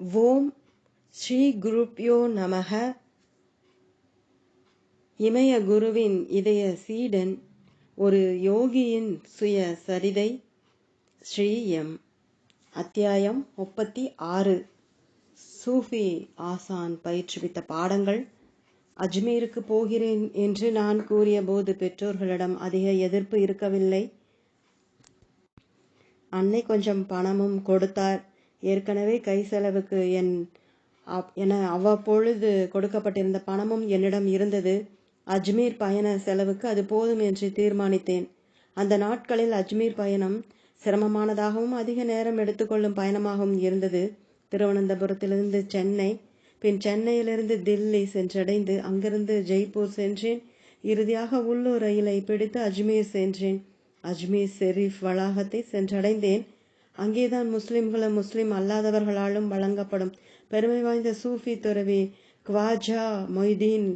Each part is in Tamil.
ஓம் ஸ்ரீ குருப்யோ நமக இமய குருவின் இதய சீடன் ஒரு யோகியின் சுய சரிதை ஸ்ரீ எம். அத்தியாயம் முப்பத்தி ஆறு. சூஃபி ஆசான் பயிற்றுவித்த பாடங்கள். அஜ்மீருக்கு போகிறேன் என்று நான் கூறியபோது பெற்றோர்களிடம் அதிக எதிர்ப்பு இருக்கவில்லை. அன்னை கொஞ்சம் பணமும் கொடுத்தார். ஏற்கனவே கை செலவுக்கு என் என அவ்வப்பொழுது கொடுக்கப்பட்டிருந்த பணமும் என்னிடம் இருந்தது. அஜ்மீர் பயண செலவுக்கு அது போதும் என்று தீர்மானித்தேன். அந்த நாட்களில் அஜ்மீர் பயணம் சிரமமானதாகவும் அதிக நேரம் எடுத்துக்கொள்ளும் பயணமாகவும் இருந்தது. திருவனந்தபுரத்திலிருந்து சென்னை பின் சென்னையிலிருந்து தில்லி சென்றடைந்து அங்கிருந்து ஜெய்ப்பூர் சென்றேன். இறுதியாக உள்ளூர் ரயிலை பிடித்து அஜ்மீர் சென்றேன். அஜ்மீர் ஷெரீஃப் வளாகத்தை சென்றடைந்தேன். அங்கேதான் முஸ்லிம்களும் முஸ்லிம் அல்லாதவர்களாலும் வழங்கப்படும். பெருமை வாய்ந்த சூஃபி துறவி குவாஜா மொய்தீன்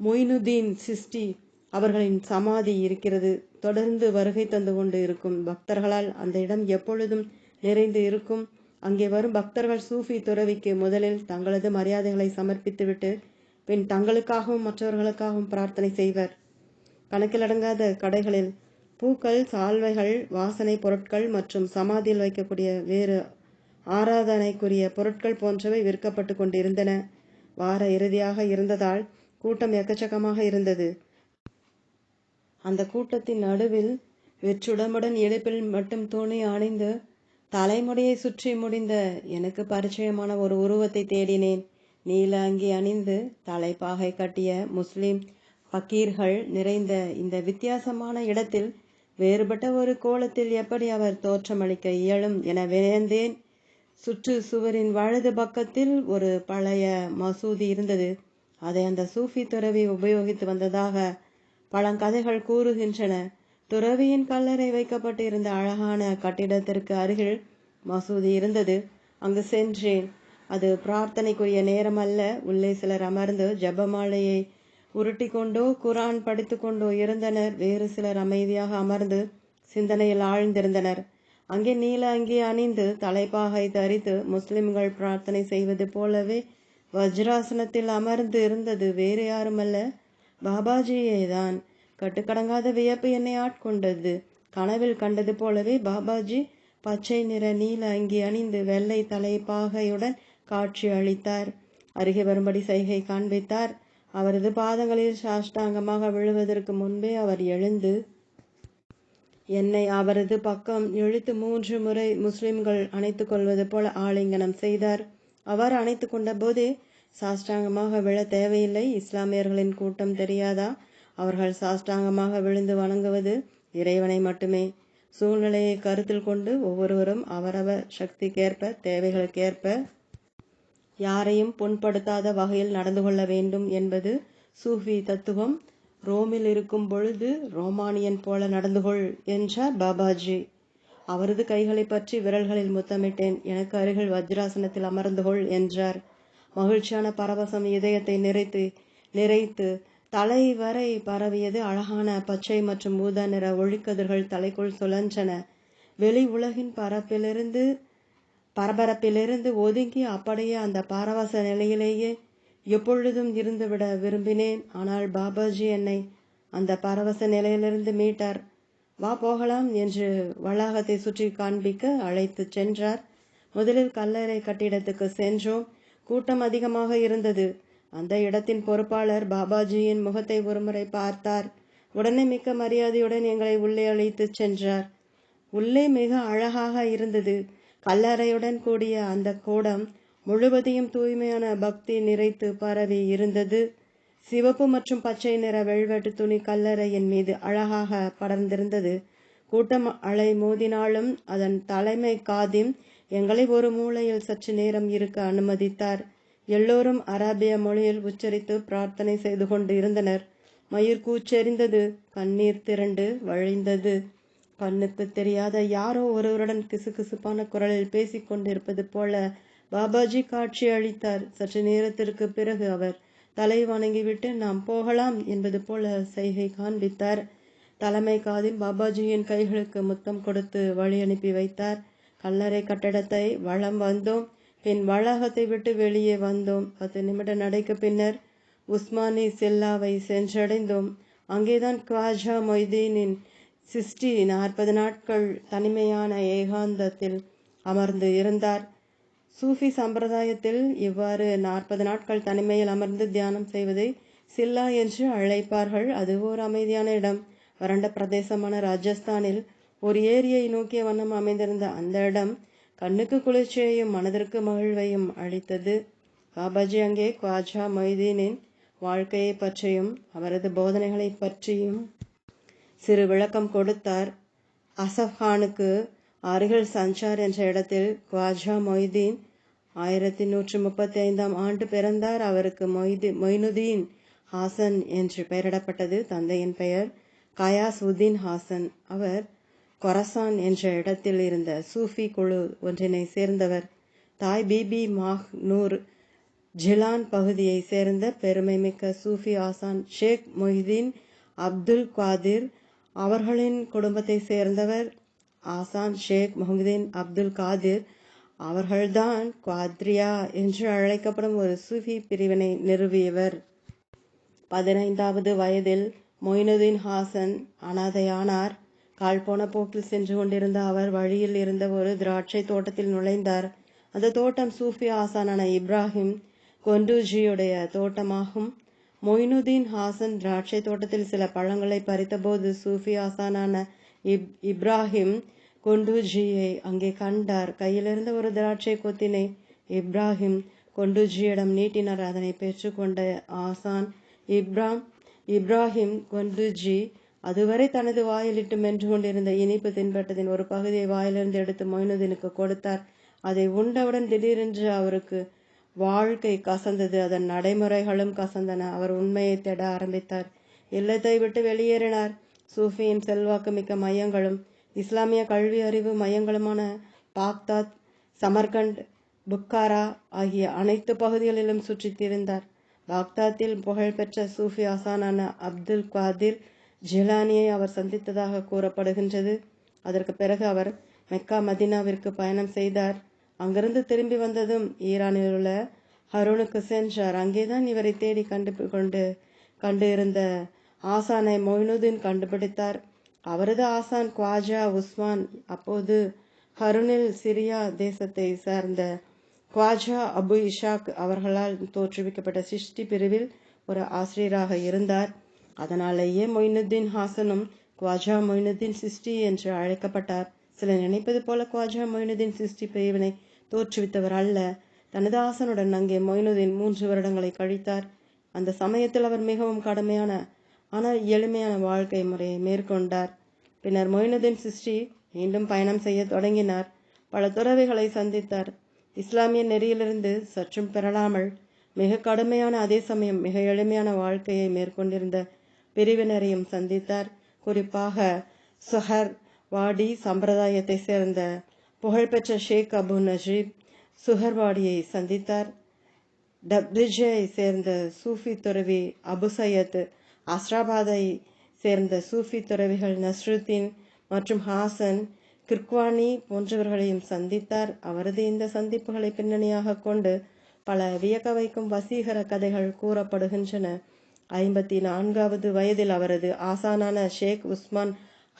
மொய்னுதீன் சிஸ்டி அவர்களின் சமாதி இருக்கிறது. தொடர்ந்து வருகை தந்து கொண்டு இருக்கும் பக்தர்களால் அந்த இடம் எப்பொழுதும் நிறைந்து இருக்கும். அங்கே வரும் பக்தர்கள் சூஃபி துறவிக்கு முதலில் தங்களது மரியாதைகளை சமர்ப்பித்துவிட்டு பின் தங்களுக்காகவும் மற்றவர்களுக்காகவும் பிரார்த்தனை செய்வர். கணக்கிலடங்காத கடைகளில் பூக்கள் சால்வைகள் வாசனை பொருட்கள் மற்றும் சமாதியில் வைக்கக்கூடிய வேறு ஆராதனைக்குரிய பொருட்கள் போன்றவை விற்கப்பட்டு கொண்டிருந்தன. வார இறுதியாக இருந்ததால் கூட்டம் எக்கச்சக்கமாக இருந்தது. அந்த கூட்டத்தின் நடுவில் வெற்றுடம்புடன் இடுப்பில் மட்டும் துணி அணிந்து தலைமுடியை சுற்றி முடிந்த எனக்கு பரிச்சயமான ஒரு உருவத்தை தேடினேன். நீல அங்கி அணிந்து தலைப்பாகை கட்டிய முஸ்லிம் பக்கீர்கள் நிறைந்த இந்த வித்தியாசமான இடத்தில் வேறுபட்ட ஒரு கோலத்தில் எப்படி அவர் தோற்றமளிக்க இயலும் என வியந்தேன் சுற்று சுவரின் வலது பக்கத்தில் ஒரு பழைய மசூதி இருந்தது. அதை அந்த சூஃபி துறவி உபயோகித்து வந்ததாக பழங்கதைகள் கூறுகின்றன. துறவியின் கல்லறை வைக்கப்பட்டிருந்த அழகான கட்டிடத்திற்கு அருகில் மசூதி இருந்தது. அங்கு சென்றேன். அது பிரார்த்தனைக்குரிய நேரம் அல்ல உள்ளே சிலர் அமர்ந்து ஜபமாலையை உருட்டிக்கொண்டோ குரான் படித்துக்கொண்டோ இருந்தனர். வேறு சிலர் அமைதியாக அமர்ந்து சிந்தனையில் ஆழ்ந்திருந்தனர். அங்கே நீல அங்கே அணிந்து தலைப்பாகை தரித்து முஸ்லிம்கள் பிரார்த்தனை செய்வது போலவே வஜ்ராசனத்தில் அமர்ந்து இருந்தது வேறு யாருமல்ல. பாபாஜியே தான் கட்டுக்கடங்காத வியப்பு என்னை ஆட்கொண்டது. கனவில் கண்டது போலவே பாபாஜி பச்சை நிற நீல அங்கி அணிந்து வெள்ளை தலைப்பாகையுடன் காட்சி அளித்தார். அருகே வரும்படி சைகை காண்பித்தார். அவரது பாதங்களில் சாஷ்டாங்கமாக விழுவதற்கு முன்பே அவர் எழுந்து என்னை அவரது பக்கம் இழுத்து மூன்று முறை முஸ்லிம்கள் அணைத்து கொள்வது போல ஆலிங்கனம் செய்தார். அவர் அணைத்து கொண்ட போதே சாஷ்டாங்கமாக விழ தேவையில்லை. இஸ்லாமியர்களின் கூட்டம் தெரியாதா? அவர்கள் சாஷ்டாங்கமாக விழுந்து வணங்குவது இறைவனை மட்டுமே. சூழ்நிலையை கருத்தில் கொண்டு ஒவ்வொருவரும் அவரவர் சக்திக்கேற்ப தேவைகளுக்கேற்ப யாரையும் புண்படுத்தாத வகையில் நடந்து கொள்ள வேண்டும் என்பது சூஃபி தத்துவம். ரோமில் இருக்கும் பொழுது ரோமானியன் போல நடந்து கொள் என்றார் பாபாஜி. அவரது கைகளை பற்றி விரல்களில் முத்தமிட்டேன். எனக்கு அருகில் வஜ்ராசனத்தில் அமர்ந்து கொள் என்றார். மகிழ்ச்சியான பரவசம் இதயத்தை நிறைத்து நிறைத்து தலை வரை பரவியது. அழகான பச்சை மற்றும் ஊதா நிற ஒளிக்கதிர்கள் தலைக்குள் சுழன்றன. வெளி உலகின் பரப்பிலிருந்து பரபரப்பிலிருந்து ஒதுங்கி அப்படியே அந்த பாரவாச நிலையிலேயே எப்பொழுதும் இருந்துவிட விரும்பினேன். ஆனால் பாபாஜி என்னை அந்த பரவச நிலையிலிருந்து மீட்டார். வா போகலாம் என்று வளாகத்தை சுற்றி காண்பிக்க அழைத்து சென்றார். முதலில் கல்லறை கட்டிடத்துக்கு சென்றோம். கூட்டம் அதிகமாக இருந்தது. அந்த இடத்தின் பொறுப்பாளர் பாபாஜியின் முகத்தை ஒருமுறை பார்த்தார். உடனே மிக்க மரியாதையுடன் எங்களை உள்ளே அழைத்து சென்றார். உள்ளே மிக அழகாக இருந்தது. கல்லறையுடன் கூடிய அந்த கூடம் முழுவதையும் தூய்மையான பக்தி நிறைத்து பரவி இருந்தது. சிவப்பு மற்றும் பச்சை நிற வெல்வெட்டு துணி கல்லறையின் மீது அழகாக படர்ந்திருந்தது. கூட்டம் அலை மோதினாலும் அதன் தலைமை காதிம் எங்களை ஒரு மூலையில் சற்று நேரம் இருக்க அனுமதித்தார். எல்லோரும் அராபிய மொழியில் உச்சரித்து பிரார்த்தனை செய்து கொண்டு இருந்தனர். மயிர் கூச்செறிந்தது கண்ணீர் திரண்டு வழிந்தது. கண்ணுக்கு தெரியாத யாரோ ஒருவருடன் கிசுகிசுப்பான குரலில் பேசிக் கொண்டிருப்பது போல பாபாஜி காட்சி அளித்தார். சற்று நேரத்திற்கு பிறகு அவர் தலை வணங்கிவிட்டு நாம் போகலாம் என்பது போல செய்கை காண்பித்தார். தலைமை காதில் பாபாஜியின் கைகளுக்கு முத்தம் கொடுத்து வழி அனுப்பி வைத்தார். கல்லறை கட்டடத்தை வளம் வந்தோம். பின் வளாகத்தை விட்டு வெளியே வந்தோம். பத்து நிமிட நடைக்கு பின்னர் உஸ்மானி செல்லாவை சென்றடைந்தோம். அங்கேதான் குவாஜா மொய்தீனின் சிஸ்டி நாற்பது நாட்கள் தனிமையான ஏகாந்தத்தில் அமர்ந்து இருந்தார். சூஃபி சம்பிரதாயத்தில் இவ்வாறு நாற்பது நாட்கள் தனிமையில் அமர்ந்து தியானம் செய்வதை சில்லா என்று அழைப்பார்கள். அது ஒரு அமைதியான இடம். வறண்ட பிரதேசமான ராஜஸ்தானில் ஒரு ஏரியை நோக்கிய வண்ணம் அமைந்திருந்த அந்த இடம் கண்ணுக்கு குளிர்ச்சியையும் மனதிற்கு மகிழ்வையும் அளித்தது. பாபாஜி அங்கே குவாஜா மொய்தீனின் வாழ்க்கையை பற்றியும் அவரது போதனைகளை பற்றியும் சிறு விளக்கம் கொடுத்தார். அசப்கானுக்கு அருகில் சஞ்சார் என்ற இடத்தில் குவாஜா மொய்தீன் ஆயிரத்தி நூற்றி முப்பத்தி ஐந்தாம் ஆண்டு பிறந்தார். அவருக்கு மொய்தி மொய்னுதீன் ஹாசன் என்று பெயரிடப்பட்டது. தந்தையின் பெயர் கயாஸ் உதீன் ஹாசன். அவர் கொரசான் என்ற இடத்தில் இருந்த சூஃபி குழு ஒன்றினை சேர்ந்தவர். தாய் பிபி மாஹ் நூர் ஜிலான் பகுதியை சேர்ந்த பெருமைமிக்க சூஃபி ஆசான் ஷேக் மொஹிதீன் அப்துல் குவாதிர் அவர்களின் குடும்பத்தை சேர்ந்தவர் ஆசான் ஷேக் முஹமுதீன் அப்துல் காதிர். அவர்கள்தான் குவாத்ரியா என்று அழைக்கப்படும் ஒரு சூஃபி பிரிவினை நிறுவியவர். பதினைந்தாவது வயதில் மொய்னுதீன் ஹாசன் அனாதையானார். கால் போன போக்கில் சென்று கொண்டிருந்த அவர் வழியில் இருந்த ஒரு திராட்சை தோட்டத்தில் நுழைந்தார். அந்த தோட்டம் சூஃபி ஆசானான இப்ராஹிம் கொண்டூஜியுடைய தோட்டமாகும். மொய்னுதீன் ஹாசன் திராட்சை தோட்டத்தில் சில பழங்களை பறித்தபோது சூஃபி ஆசானான இப் இப்ராஹிம் கொண்டூஜியை அங்கே கண்டார். கையிலிருந்த ஒரு திராட்சை கொத்தினை இப்ராஹிம் கொண்டூஜியிடம் நீட்டினார். அதனை பெற்றுக்கொண்ட ஆசான் இப்ராம் இப்ராஹிம் கொண்டுஜி அதுவரை தனது வாயிலிட்டு மென்று கொண்டிருந்த இனிப்பு தின்பட்டதின் ஒரு பகுதியை வாயிலிருந்து எடுத்து மொய்னுதீனுக்கு கொடுத்தார். அதை உண்டவுடன் திடீரென்று அவருக்கு வாழ்க்கை கசந்தது அதன் நடைமுறைகளும் கசந்தன. அவர் உண்மையை தேட ஆரம்பித்தார். இல்லத்தை விட்டு வெளியேறினார். சூஃபியின் செல்வாக்கு மிக்க மையங்களும் இஸ்லாமிய கல்வி அறிவு மையங்களுமான பாக்தாத் சமர்கண்ட் புக்காரா ஆகிய அனைத்து பகுதிகளிலும் சுற்றித் திரிந்தார். பாக்தாத்தில் புகழ்பெற்ற சூஃபி ஆசானான அப்துல் காதிர் ஜிலானியை அவர் சந்தித்ததாக கூறப்படுகின்றது. அதற்கு பிறகு அவர் மெக்கா மதினாவிற்கு பயணம் செய்தார். அங்கிருந்து திரும்பி வந்ததும் ஈரானில் உள்ள ஹருனுக்கு சென்றார். அங்கேதான் இவரை தேடி கண்டு கொண்டு கண்டு இருந்த ஆசானை மொய்னுதீன் கண்டுபிடித்தார். அவரது ஆசான் குவாஜா உஸ்மான் அப்போது ஹருனில் சிரியா தேசத்தை சார்ந்த குவாஜா அபு இஷாக் அவர்களால் தோற்றுவிக்கப்பட்ட சிஷ்டி பிரிவில் ஒரு ஆசிரியராக இருந்தார். அதனாலேயே மொய்னுதீன் ஹாசனும் குவாஜா மொய்னுதீன் சிஷ்டி என்று அழைக்கப்பட்டார். சில நினைப்பது போல குவாஜா மொய்னுதீன் சிஷ்டி பிரிவினை தோற்றுவித்தவர் அல்ல. தனதாசனுடன் அங்கே மொய்னுதீன் மூன்று வருடங்களை கழித்தார். அந்த சமயத்தில் அவர் மிகவும் கடுமையான ஆனால் எளிமையான வாழ்க்கை முறையை மேற்கொண்டார். பின்னர் மொய்னுதீன் சிஸ்டி மீண்டும் பயணம் செய்ய தொடங்கினார். பல துறவிகளை சந்தித்தார். இஸ்லாமிய நெறியிலிருந்து சற்றும் பெறலாமல் மிக கடுமையான அதே சமயம் மிக எளிமையான வாழ்க்கையை மேற்கொண்டிருந்த பிரிவினரையும் சந்தித்தார். குறிப்பாக சுஹர் வாடி சம்பிரதாயத்தை சேர்ந்த புகழ்பெற்ற ஷேக் அபு நஜீப் சுஹர்வாடியை சந்தித்தார். டப்ரிஜை சேர்ந்த சூஃபி துறவி அபு சையத் அஸ்ராபாதை சேர்ந்த சூஃபி துறவிகள் நஸ்ருத்தீன் மற்றும் ஹாசன் கிர்க்வானி போன்றவர்களையும் சந்தித்தார். அவரது இந்த சந்திப்புகளை பின்னணியாக கொண்டு பல வியக்க வைக்கும் வசீகர கதைகள் கூறப்படுகின்றன. ஐம்பத்தி நான்காவது வயதில் அவரது ஆசானான ஷேக் உஸ்மான்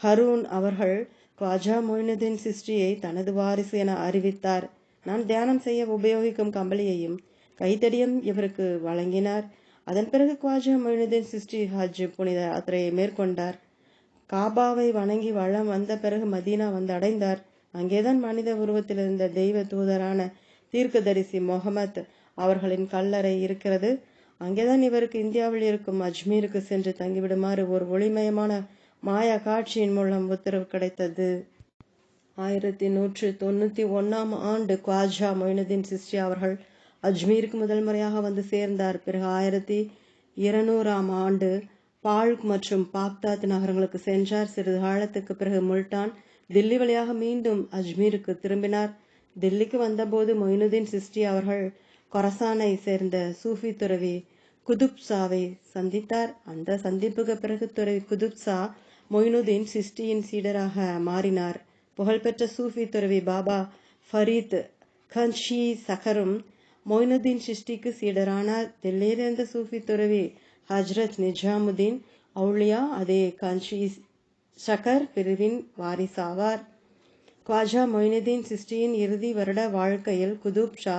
ஹரூன் அவர்கள் குவாஜா மொய்னுதீன் சிஸ்டியை தனது வாரிசு என அறிவித்தார். நான் தியானம் செய்ய உபயோகிக்கும் கம்பளியையும் கைத்தடியும் இவருக்கு வழங்கினார். அதன் பிறகு குவாஜா மொய்னுதீன் சிஸ்டி ஹஜ் புனித யாத்திரையை மேற்கொண்டார். காபாவை வணங்கி வளம் வந்த பிறகு மதீனா வந்து அடைந்தார் அங்கேதான் மனித உருவத்தில் இருந்த தெய்வ தூதரான தீர்க்கதரிசி முகமத் அவர்களின் கல்லறை இருக்கிறது. அங்கேதான் இவருக்கு இந்தியாவில் இருக்கும் அஜ்மீருக்கு சென்று தங்கிவிடுமாறு ஒரு ஒளிமயமான மாயா காட்சியின் மூலம் உத்தரவு கிடைத்தது. ஆயிரத்தி நூற்று தொண்ணூத்தி ஒன்னாம் ஆண்டு குவாஜா மொயினுதீன் சிஸ்டி அவர்கள் அஜ்மீருக்கு முதல் முறையாக வந்து சேர்ந்தார். பிறகு ஆயிரத்தி இருநூறாம் ஆண்டு பால்க் மற்றும் பாப்தாத் நகரங்களுக்கு சென்றார். சிறிது காலத்துக்கு பிறகு முல்டான் தில்லி வழியாக மீண்டும் அஜ்மீருக்கு திரும்பினார். தில்லிக்கு வந்தபோது மொயினுதீன் சிஸ்டி அவர்கள் கொரசானை சேர்ந்த சூஃபி துறவி குதுப்சாவை சந்தித்தார். அந்த சந்திப்புக்கு பிறகு துறவி குதுப்சா மொயினுதீன் சிஸ்டியின் சீடராக மாறினார். புகழ்பெற்ற சூஃபி துறவி பாபா ஃபரீத் கன்ஷி சகரும் மொய்னுதீன் சிஷ்டிக்கு சீடரானார். தில்லியிலிருந்த சூஃபி துறவி ஹஜ்ரத் நிஜாமுதீன் அவுலியா அதே கன்ஷி சகர் பிரிவின் வாரிசாவார். குவாஜா மொய்னுதீன் சிஸ்டியின் இறுதி வருட வாழ்க்கையில் குதுப் ஷா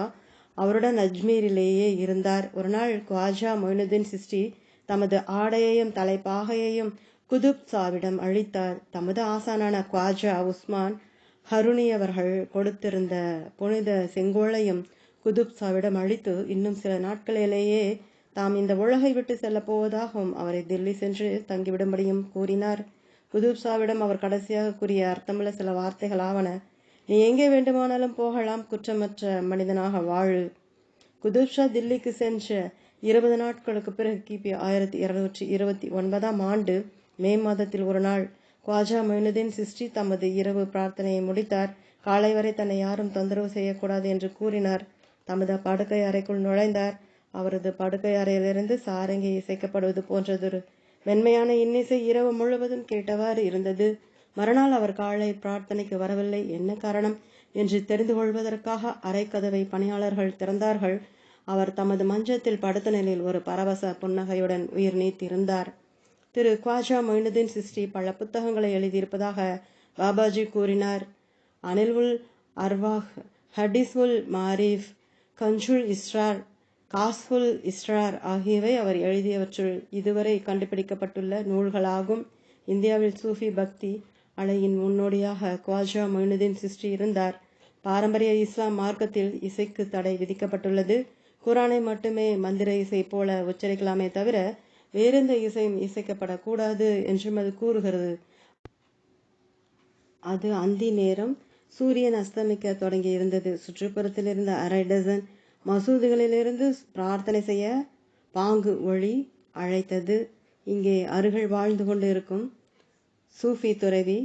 அவருடன் அஜ்மீரிலேயே இருந்தார். ஒரு நாள் குவாஜா மொய்னுதீன் சிஸ்டி தமது ஆடையையும் தலைப்பாகையையும் குதுப் சாவிடம் அழித்தார். தமது ஆசானான குவாஜா உஸ்மான் ஹருணி அவர்கள் கொடுத்திருந்த புனித செங்கோலையும் குதுப் சாவிடம் அழித்து இன்னும் சில நாட்களிலேயே தாம் இந்த உலகை விட்டு செல்லப் போவதாகவும் அவரை தில்லி சென்று தங்கிவிடும்படியும் கூறினார். குதுப் சாவிடம் அவர் கடைசியாக கூறிய அர்த்தமுள்ள சில வார்த்தைகள் ஆவன நீ எங்கே வேண்டுமானாலும் போகலாம் குற்றமற்ற மனிதனாக வாழு. குதுப்ஷா தில்லிக்கு சென்ற இருபது நாட்களுக்கு பிறகு கிபி ஆயிரத்தி இருநூற்றி இருபத்தி ஒன்பதாம் ஆண்டு மே மாதத்தில் ஒரு நாள் குவாஜா மொயினுதீன் சிஸ்டி தமது இரவு பிரார்த்தனையை முடித்தார். காலை வரை தன்னை யாரும் தொந்தரவு செய்யக்கூடாது என்று கூறினார். தமது படுக்கை அறைக்குள் நுழைந்தார். அவரது படுக்கை அறையிலிருந்து சாரங்கி இசைக்கப்படுவது போன்றதொரு மென்மையான இன்னிசை இரவு முழுவதும் கேட்டவாறு இருந்தது. மறுநாள் அவர் காலை பிரார்த்தனைக்கு வரவில்லை. என்ன காரணம் என்று தெரிந்து கொள்வதற்காக அரைக்கதவை பணியாளர்கள் திறந்தார்கள். அவர் தமது மஞ்சத்தில் படுத்த நிலையில் ஒரு பரவச புன்னகையுடன் உயிர் நீத்திருந்தார். திரு. குவாஜா மொயினுதீன் சிஸ்டி பல புத்தகங்களை எழுதியிருப்பதாக பாபாஜி கூறினார். அனில் உல் அர்வாஹ் ஹடிஸ் உல் மாரிஃப் கஞ்சுல் இஸ்ரார் காஸ்ஃபுல் இஸ்ரார் ஆகியவை அவர் எழுதியவற்றுள் இதுவரை கண்டுபிடிக்கப்பட்டுள்ள நூல்களாகும். இந்தியாவில் சூஃபி பக்தி அலையின் முன்னோடியாக குவாஜா மொயினுதீன் சிஸ்டி இருந்தார் பாரம்பரிய இஸ்லாம் மார்க்கத்தில் இசைக்கு தடை விதிக்கப்பட்டுள்ளது. குரானை மட்டுமே மந்திர இசை போல உச்சரிக்கலாமே தவிர வேறெந்த இசையும் இசைக்கப்படக்கூடாது என்றும் அது கூறுகிறது. அது அந்தி நேரம் சூரியன் அஸ்தமிக்க தொடங்கி இருந்தது சுற்றுப்புறத்தில் இருந்த அரை டசன் மசூதிகளிலிருந்து பிரார்த்தனை செய்ய பாங்கு ஒளி அழைத்தது. இங்கே அருகில் வாழ்ந்து கொண்டு இருக்கும் சூஃபி துறவி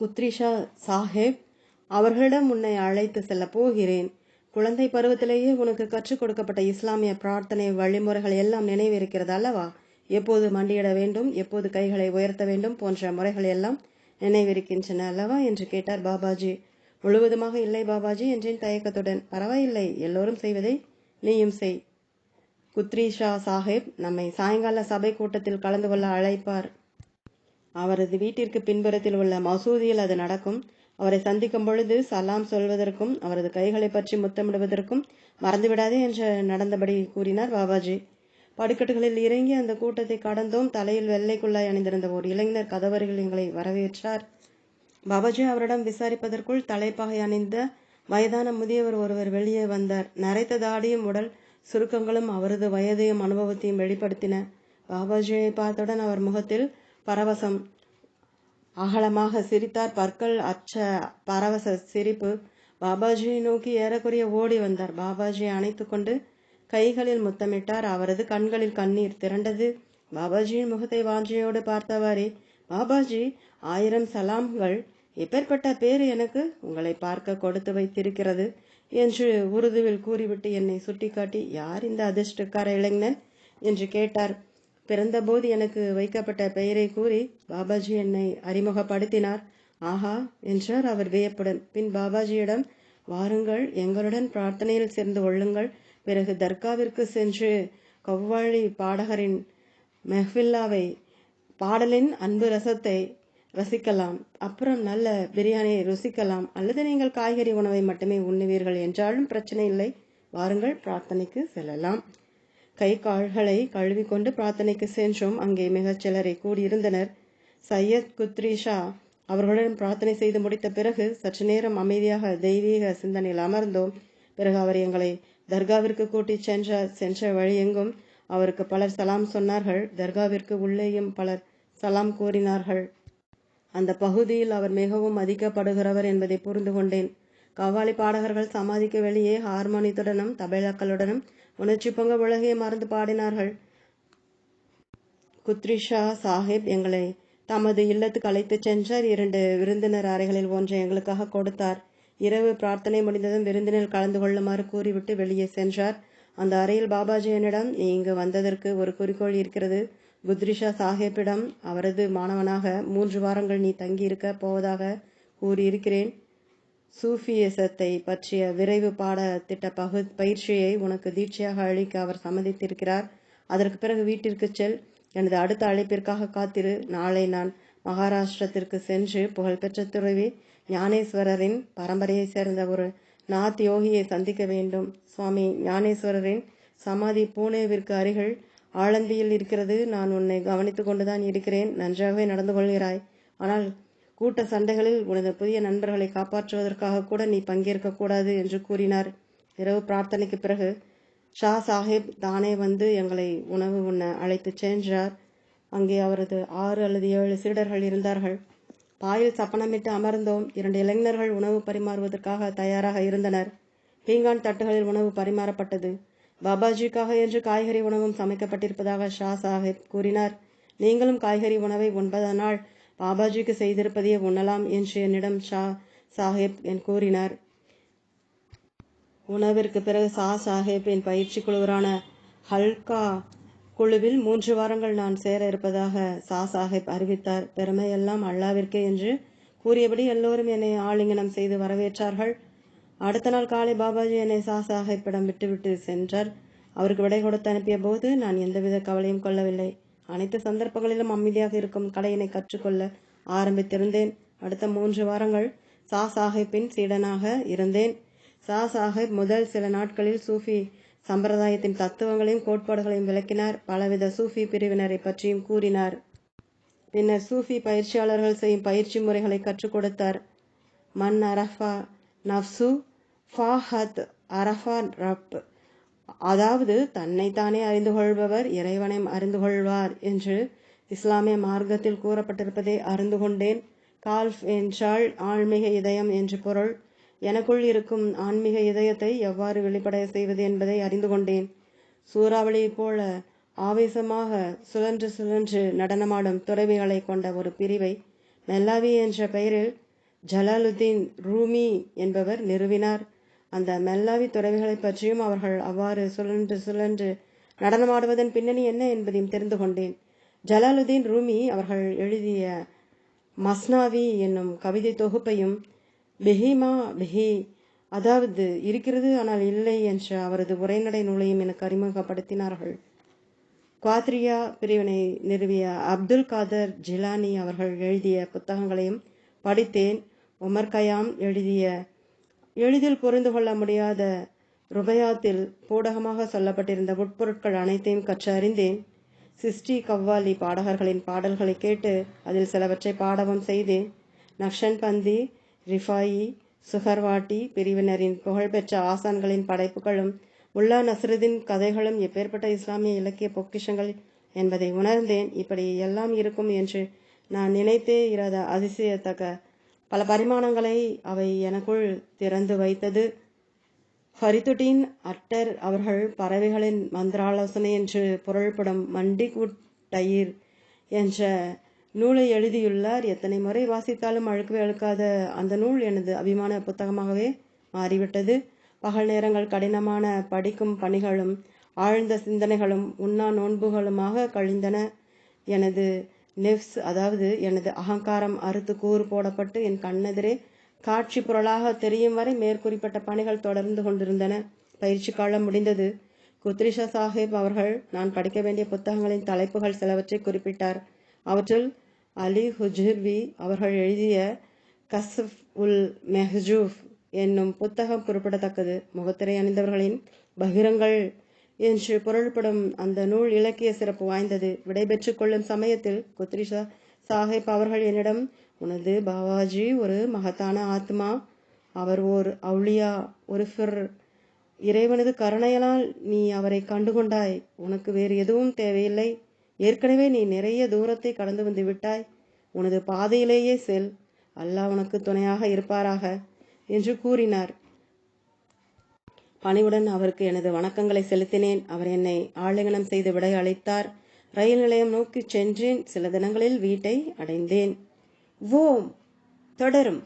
குத்ரிஷா சாஹேப் அவர்களிடம் உன்னை அழைத்து செல்ல போகிறேன். குழந்தை பருவத்திலேயே உனக்கு கற்றுக் கொடுக்கப்பட்ட இஸ்லாமிய பிரார்த்தனை வழிமுறைகள் எல்லாம் நினைவிருக்கிறது அல்லவா? எப்போது மண்டியிட வேண்டும் எப்போது கைகளை உயர்த்த வேண்டும் போன்ற முறைகள் எல்லாம் நினைவிருக்கின்றன அல்லவா? என்று கேட்டார் பாபாஜி. முழுவதுமாக இல்லை பாபாஜி என்றேன் தயக்கத்துடன். பரவாயில்லை எல்லோரும் செய்வதை நீயும் செய். குத்ரிஷா சாஹிப் நம்மை சாயங்கால சபை கூட்டத்தில் கலந்து கொள்ள அழைப்பார். அவரது வீட்டிற்கு பின்புறத்தில் உள்ள மசூதியில் அது நடக்கும். அவரை சந்திக்கும் பொழுது சலாம் சொல்வதற்கும் அவரது கைகளை பற்றி முத்தமிடுவதற்கும் மறந்துவிடாதே என்று நடந்தபடி கூறினார் பாபாஜி. படுக்கட்டுகளில் இறங்கி அந்த கூட்டத்தை கடந்தோம். தலையில் வெள்ளைக்குள்ளாய் அணிந்திருந்த ஒரு இளைஞர் கதவர்கள் எங்களை வரவேற்றார். பாபாஜி அவரிடம் விசாரிப்பதற்குள் தலைப்பாகை அணிந்த வயதான முதியவர் ஒருவர் வெளியே வந்தார். நரைத்த தாடியும் உடல் சுருக்கங்களும் அவரது வயதையும் அனுபவத்தையும் வெளிப்படுத்தின. பாபாஜியை பார்த்தவுடன் அவர் முகத்தில் பரவசம். அகலமாக சிரித்தார். பற்கள் அச்ச பரவச சிரிப்பு. பாபாஜியை நோக்கி ஏறக்குறைய ஓடி வந்தார். பாபாஜியை அணைத்து கொண்டு கைகளில் முத்தமிட்டார். அவரது கண்களில் கண்ணீர் திரண்டது. பாபாஜியின் முகத்தை வாஞ்சியோடு பார்த்தவாறே பாபாஜி ஆயிரம் சலாம்கள். எப்பேற்பட்ட பேர் எனக்கு உங்களை பார்க்க கொடுத்து வைத்திருக்கிறது. என்று உருதுவில் கூறிவிட்டு என்னை சுட்டிக்காட்டி யார் இந்த அதிர்ஷ்டக்கார இளைஞன்? என்று கேட்டார். பிறந்தபோது எனக்கு வைக்கப்பட்ட பெயரை கூறி பாபாஜி என்னை அறிமுகப்படுத்தினார். ஆஹா என்றார் அவர் வியப்புடன். பின் பாபாஜியிடம் வாருங்கள் எங்களுடன் பிரார்த்தனையில் சேர்ந்து கொள்ளுங்கள். பிறகு தர்காவிற்கு சென்று கவ்வாழி பாடகரின் மெஹ்வில்லாவை பாடலின் அன்பு ரசத்தை ரசிக்கலாம். அப்புறம் நல்ல பிரியாணியை ருசிக்கலாம். அல்லது நீங்கள் காய்கறி உணவை மட்டுமே உண்ணுவீர்கள் என்றாலும் பிரச்சனை இல்லை. வாருங்கள் பிரார்த்தனைக்கு செல்லலாம். கை கால்களை கழுவிக்கொண்டு பிரார்த்தனைக்கு சென்றோம். அங்கே மிகச் சிலரை கூடியிருந்தனர். சையத் குத்ரிஷா அவர்களுடன் பிரார்த்தனை செய்து முடித்த பிறகு சற்று நேரம் அமைதியாக தெய்வீக சிந்தனையில் அமர்ந்தோம். பிறகு அவர் எங்களை தர்காவிற்கு கூட்டிச் சென்ற சென்ற வழியெங்கும் அவருக்கு பலர் சலாம் சொன்னார்கள். தர்காவிற்கு உள்ளேயும் பலர் சலாம் கூறினார்கள். அந்த பகுதியில் அவர் மிகவும் மதிக்கப்படுகிறவர் என்பதை புரிந்து கொண்டேன். கவ்வாலி பாடகர்கள் சமாதிக்கு வெளியே ஹார்மோனியத்துடனும் தபேலாக்களுடனும் உணர்ச்சி பொங்க உலகையை மறந்து பாடினார்கள். குத்ரிஷா சாஹிப் எங்களை தமது இல்லத்துக்கு அழைத்துச் சென்றார். இரண்டு விருந்தினர் அறைகளில் ஒன்றை எங்களுக்காக கொடுத்தார். இரவு பிரார்த்தனை முடிந்ததும் விருந்தினர் கலந்து கொள்ளுமாறு கூறிவிட்டு வெளியே சென்றார். அந்த அறையில் பாபாஜி என்னிடம் நீ இங்கு வந்ததற்கு ஒரு குறிக்கோள் இருக்கிறது. குத்ரிஷா சாஹேப்பிடம் அவரது மாணவனாக மூன்று வாரங்கள் நீ தங்கியிருக்க போவதாக கூறியிருக்கிறேன். சூஃபியசத்தை பற்றிய விரைவு பாட திட்ட பகு பயிற்சியை உனக்கு தீட்சையாக அளிக்க அவர் சம்மதித்திருக்கிறார். அதற்கு பிறகு வீட்டிற்கு செல். எனது அடுத்த அழைப்பிற்காக காத்திரு. நாளை நான் மகாராஷ்டிரத்திற்கு சென்று புகழ்பெற்ற துறவி ஞானேஸ்வரரின் பரம்பரையைச் சேர்ந்த ஒரு நாத் யோகியை சந்திக்க வேண்டும். சுவாமி ஞானேஸ்வரரின் சமாதி பூனேவிற்கு அருகில் ஆழந்தியில் இருக்கிறது. நான் உன்னை கவனித்துக் கொண்டுதான் இருக்கிறேன். நன்றாகவே நடந்து கொள்கிறாய். ஆனால் கூட்ட சண்டைகளில் உனது புதிய நண்பர்களை காப்பாற்றுவதற்காக கூட நீ பங்கேற்க கூடாது என்று கூறினார். இரவு பிரார்த்தனைக்கு பிறகு ஷா சாஹிப் தானே வந்து எங்களை உணவு உண்ண அழைத்துச் சென்றார். அங்கே அவரது ஆறு அல்லது ஏழு சீடர்கள் இருந்தார்கள். பாயில் சப்பனமிட்டு அமர்ந்தோம். இரண்டு இளைஞர்கள் உணவு பரிமாறுவதற்காக தயாராக இருந்தனர். பீங்கான் தட்டுகளில் உணவு பரிமாறப்பட்டது. பாபாஜிக்காக என்று காய்கறி உணவும் சமைக்கப்பட்டிருப்பதாக ஷா சாஹிப் கூறினார். நீங்களும் காய்கறி உணவை ஒன்பதாம் பாபாஜிக்கு செய்திருப்பதையே உண்ணலாம் என்று என்னிடம் ஷா சாஹிப் என் கூறினார். உணவிற்கு பிறகு ஷா சாஹிப் என் பயிற்சி குழுவரான ஹல்கா குழுவில் மூன்று வாரங்கள் நான் சேர இருப்பதாக சா சாஹிப் அறிவித்தார். பெருமையெல்லாம் அல்லாவிற்கே என்று கூறியபடி எல்லோரும் என்னை ஆலிங்கனம் செய்து வரவேற்றார்கள். அடுத்த நாள் காலை பாபாஜி என்னை சா சாஹிப்பிடம் விட்டுவிட்டு சென்றார். அவருக்கு விடை கொடுத்து அனுப்பிய போது நான் எந்தவித கவலையும் கொள்ளவில்லை. அனைத்து சந்தர்ப்பங்களிலும் அமைதியாக இருக்கும் கலையினை கற்றுக்கொள்ள ஆரம்பித்திருந்தேன். அடுத்த மூன்று வாரங்கள் சா சாஹிப்பின் சீடனாக இருந்தேன். சா சாஹிப் முதல் சில நாட்களில் சூஃபி சம்பிரதாயத்தின் தத்துவங்களையும் கோட்பாடுகளையும் விளக்கினார். பலவித சூஃபி பிரிவினரை பற்றியும் கூறினார். பின்னர் சூஃபி பயிற்சியாளர்கள் செய்யும் பயிற்சி முறைகளை கற்றுக் கொடுத்தார். மன் அரஃபா நஃப்சு ஃபாஹத் அரஃபா ரப். அதாவது தன்னைத்தானே அறிந்து கொள்பவர் இறைவனை அறிந்து கொள்வார் என்று இஸ்லாமிய மார்க்கத்தில் கூறப்பட்டிருப்பதை அறிந்து கொண்டேன். கால்ஃப் என்றால் ஆன்மீக இதயம் என்று பொருள். எனக்குள் இருக்கும் ஆன்மீக இதயத்தை எவ்வாறு வெளிப்படைய செய்வது என்பதை அறிந்து கொண்டேன். சூறாவளியைப் போல ஆவேசமாக சுழன்று சுழன்று நடனமாடும் துறவிகளை கொண்ட ஒரு பிரிவை மெல்லாவி என்ற பெயரில் ஜலாலுத்தீன் ரூமி என்பவர் நிறுவினார். அந்த மெல்லாவி துறவிகளை பற்றியும் அவர்கள் அவ்வாறு சுழன்று சுழன்று நடனமாடுவதன் பின்னணி என்ன என்பதையும் தெரிந்து கொண்டேன். ஜலாலுதீன் ரூமி அவர்கள் எழுதிய மஸ்னாவி என்னும் கவிதை தொகுப்பையும் பெஹிமா பெஹி அதாவது இருக்கிறது ஆனால் இல்லை என்ற அவரது உரைநடை நூலையும் எனக்கு அறிமுகப்படுத்தினார்கள். குவாத்ரியா பிரிவினை நிறுவிய அப்துல் காதர் ஜிலானி அவர்கள் எழுதிய புத்தகங்களையும் படித்தேன். உமர் கயாம் எழுதிய எளிதில் புரிந்து கொள்ள முடியாத ருபயாத்தில் பூடகமாக சொல்லப்பட்டிருந்த உட்பொருட்கள் அனைத்தையும் கற்று அறிந்தேன். சிஸ்டி கவ்வாலி பாடகர்களின் பாடல்களை கேட்டு அதில் சிலவற்றை பாடவும் செய்தேன். நக்ஷன் பந்தி ரிஃபாயி சுகர்வாட்டி பிரிவினரின் புகழ்பெற்ற ஆசான்களின் படைப்புகளும் உல்லா நஸ்ருதீன் கதைகளும் எப்பேற்பட்ட இஸ்லாமிய இலக்கிய பொக்கிஷங்கள் என்பதை உணர்ந்தேன். இப்படி எல்லாம் இருக்கும் என்று நான் நினைத்தே இராத அதிசயத்தக்க பல பரிமாணங்களை அவை எனக்குள் திறந்து வைத்தது. ஃபரிதுடீன் அட்டர் அவர்கள் பறவைகளின் மந்திராலோசனை என்று பொருள்படும் மண்டிகுட் டயிர் என்ற நூலை எழுதியுள்ளார். எத்தனை முறை வாசித்தாலும் அழுக்கவே அழுக்காத அந்த நூல் எனது அபிமான புத்தகமாகவே மாறிவிட்டது. பகல் நேரங்கள் கடினமான படிக்கும் பணிகளும் ஆழ்ந்த சிந்தனைகளும் உண்ணா நோன்புகளுமாக கழிந்தன. எனது லெஃப்ஸ் அதாவது எனது அகங்காரம் அறுத்து கூறு போடப்பட்டு என் கண்ணெதிரே காட்சி பொருளாக தெரியும் வரை மேற்குறிப்பிட்ட பணிகள் தொடர்ந்து கொண்டிருந்தன. பயிற்சி காலம் முடிந்தது. குத்ரிஷா சாஹிப் அவர்கள் நான் படிக்க வேண்டிய புத்தகங்களின் தலைப்புகள் சிலவற்றை குறிப்பிட்டார். அவற்றில் அலி ஹுஜிர்வி அவர்கள் எழுதிய கசப் உல் மெஹஜூஃப் என்னும் புத்தகம் குறிப்பிடத்தக்கது. முகத்திரை அணிந்தவர்களின் பகிரங்கள் என்று பொருள்படும் அந்த நூல் இலக்கிய சிறப்பு வாய்ந்தது. விடைபெற்றுக் கொள்ளும் சமயத்தில் குத்ரிஷா சாஹிப் அவர்கள் என்னிடம் உனது பாபாஜி ஒரு மகத்தான ஆத்மா. அவர் ஓர் அவுளியா ஒரு ஃபிர். இறைவனது கருணையலால் நீ அவரை கண்டுகொண்டாய். உனக்கு வேறு எதுவும் தேவையில்லை. ஏற்கனவே நீ நிறைய தூரத்தை கடந்து வந்து விட்டாய். உனது பாதையிலேயே செல். அல்லாஹ் உனக்கு துணையாக இருப்பாராக என்று கூறினார். பணிவுடன் அவருக்கு எனது வணக்கங்களை செலுத்தினேன். அவர் என்னை ஆலிங்கனம் செய்து விடை அளித்தார். ரயில் நிலையம் நோக்கி சென்றேன். சில தினங்களில் வீட்டை அடைந்தேன். ஓம். தொடரும்.